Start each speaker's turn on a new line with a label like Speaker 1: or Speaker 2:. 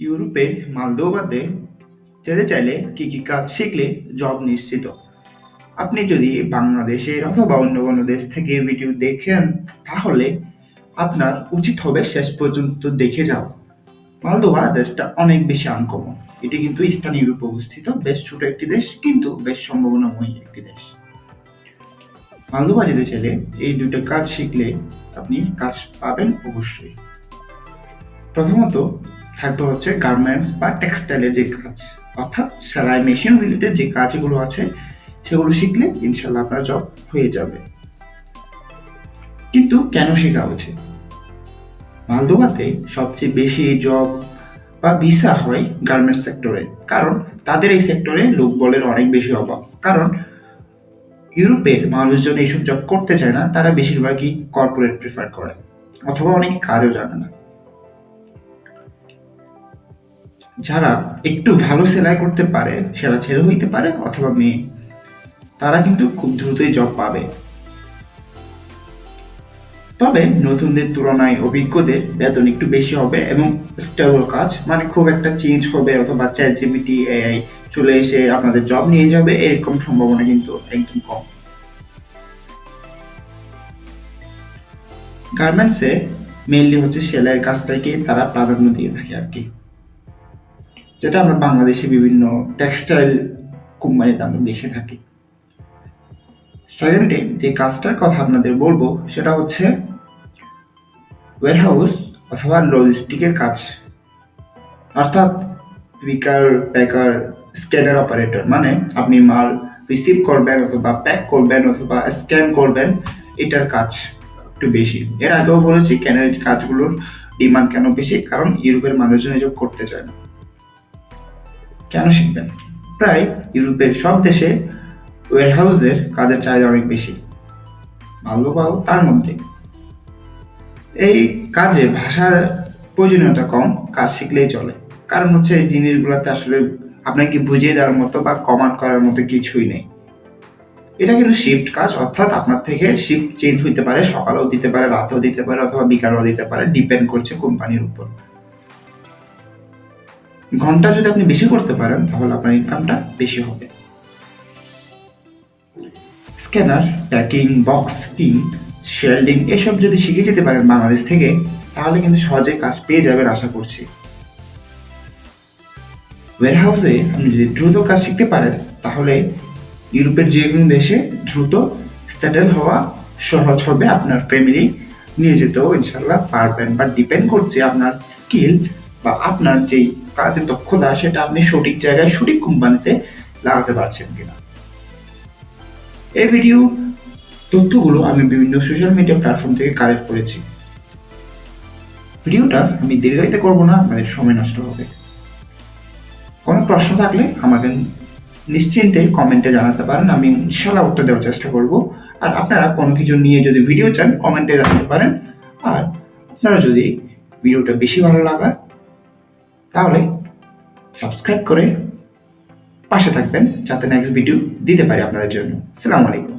Speaker 1: ইউরোপের মালদোভাতে যেতে চাইলে কী কী কাজ শিখলে জব নিশ্চিত? আপনি যদি বাংলাদেশের অথবা অন্য কোনো দেশ থেকে ভিডিও দেখেন, তাহলে আপনার উচিত হবে শেষ পর্যন্ত দেখে যাওয়া। মালদোভা দেশটা অনেক বেশি আনকমন এটি কিন্তু ইস্টার্ন ইউরোপে অবস্থিত। বেশ ছোট একটি দেশ, কিন্তু বেশ সম্ভাবনাময়ী একটি দেশ। মালদোভা যেতে চাইলে এই দুটো কাজ শিখলে আপনি কাজ পাবেন অবশ্যই। প্রথমত থাকবে হচ্ছে গার্মেন্টস বা টেক্সটাইলের যে কাজ। অর্থাৎ সেলাই মেশিন রিলেটেড যে কাজগুলো আছে, সেগুলো শিখলে ইনশাল্লাহ আপনার জব হয়ে যাবে। কিন্তু কেন শেখা উচিত মালদোভাতে সবচেয়ে বেশি জব বা ভিসা হয় গার্মেন্টস সেক্টরে কারণ তাদের এই সেক্টরে লোক বলের অনেক বেশি অভাব। কারণ ইউরোপের মানুষজন এইসব জব করতে চায় না, তারা বেশিরভাগই কর্পোরেট প্রিফার করে। অথবা অনেকে কাজও জানে না। যারা একটু ভালো সেলাই করতে পারে সেটা ছেলে হইতে পারে অথবা মেয়ে, তারা কিন্তু খুব দ্রুতই জব পাবে। তবে নতুনদের তুলনায় অভিজ্ঞদের বেতন একটু বেশি হবে এবং স্টেবল কাজ মানে খুব একটা চেঞ্জ হবে অথবা চ্যাট জিপিটি এআই চলে এসে আপনাদের জব নিয়ে যাবে, এরকম সম্ভাবনা কিন্তু একদম কম। গার্মেন্টসে মেইনলি হচ্ছে সেলাইয়ের কাজটাকে তারা প্রাধান্য দিয়ে থাকে আর কি। যেটা আমরা বাংলাদেশে বিভিন্ন টেক্সটাইল কোম্পানিতে আমরা দেখে থাকি। সেকেন্ডে যে কাজটার কথা আপনাদের বলব, সেটা হচ্ছে ওয়ারহাউস অথবা লজিস্টিকের কাজ। অর্থাৎ পিকার প্যাকার স্ক্যানার অপারেটর মানে আপনি মাল রিসিভ করবেন অথবা প্যাক করবেন অথবা স্ক্যান করবেন, এটার কাজ একটু বেশি। এর আগেও বলেছি কেন কাজগুলোর ডিমান্ড কেন বেশি? কারণ ইউরোপের মানুষজন এসব করতে চায় না। কেন শিখবেন? প্রায় ইউরোপের সব দেশে ওয়ারহাউসের কাজের চাহিদা অনেক বেশি। ভালো পাও তার মধ্যে। এই কাজে ভাষার প্রয়োজনীয়তা কম, কাজ শিখলেই চলে। কারণ হচ্ছে এই জিনিসগুলোতে আসলে আপনাকে বুঝিয়ে দেওয়ার মতো বা কমান্ড করার মতো কিছুই নেই। এটা কিন্তু শিফট কাজ, অর্থাৎ আপনার থেকে শিফট চেঞ্জ হইতে পারে, সকালেও দিতে পারে, রাতেও দিতে পারে, অথবা বিকালেও দিতে পারে ডিপেন্ড করছে কোম্পানির উপর। ঘণ্টা যদি আপনি বেশি করতে পারেন, তাহলে আপনার ইনকামটা বেশি হবে। স্ক্যানার প্যাকিং বক্স কিং শেল্ডিং এসব যদি শিখে যেতে পারেন বাংলাদেশ থেকে, তাহলে কিন্তু সহজে কাজ পেয়ে যাবেন আশা করছি। ওয়ারহাউসে আপনি যদি দ্রুত কাজ শিখতে পারেন, তাহলে ইউরোপের যে কোনো দেশে দ্রুত সেটেল হওয়া সহজ হবে, আপনার ফ্যামিলি নিয়ে যেতেও ইনশাল্লাহ পারবেন বা ডিপেন্ড করছে আপনার স্কিল বা আপনার যেই কাজের দক্ষতা সেটা আপনি সঠিক জায়গায় সঠিক কোম্পানিতে লাগাতে পারছেন কিনা। এই ভিডিও তথ্যগুলো আমি বিভিন্ন সোশ্যাল মিডিয়া প্ল্যাটফর্ম থেকে কালেক্ট করেছি। ভিডিওটা আমি দীর্ঘায়িত করব না, আপনাদের সময় নষ্ট হবে। কোনো প্রশ্ন থাকলে আমাকে নিশ্চিন্তে কমেন্টে জানাতে পারেন, আমি ইনশাল্লাহ উত্তর দেওয়ার চেষ্টা করব। আর আপনারা কোনো কিছু নিয়ে যদি ভিডিও চান কমেন্টে জানাতে পারেন। আর আপনারা যদি ভিডিওটা বেশি ভালো লাগা তাহলে সাবস্ক্রাইব করে পাশে থাকবেন যাতে নেক্সট ভিডিও দিতে পারি আপনাদের জন্য। সালামু আলাইকুম।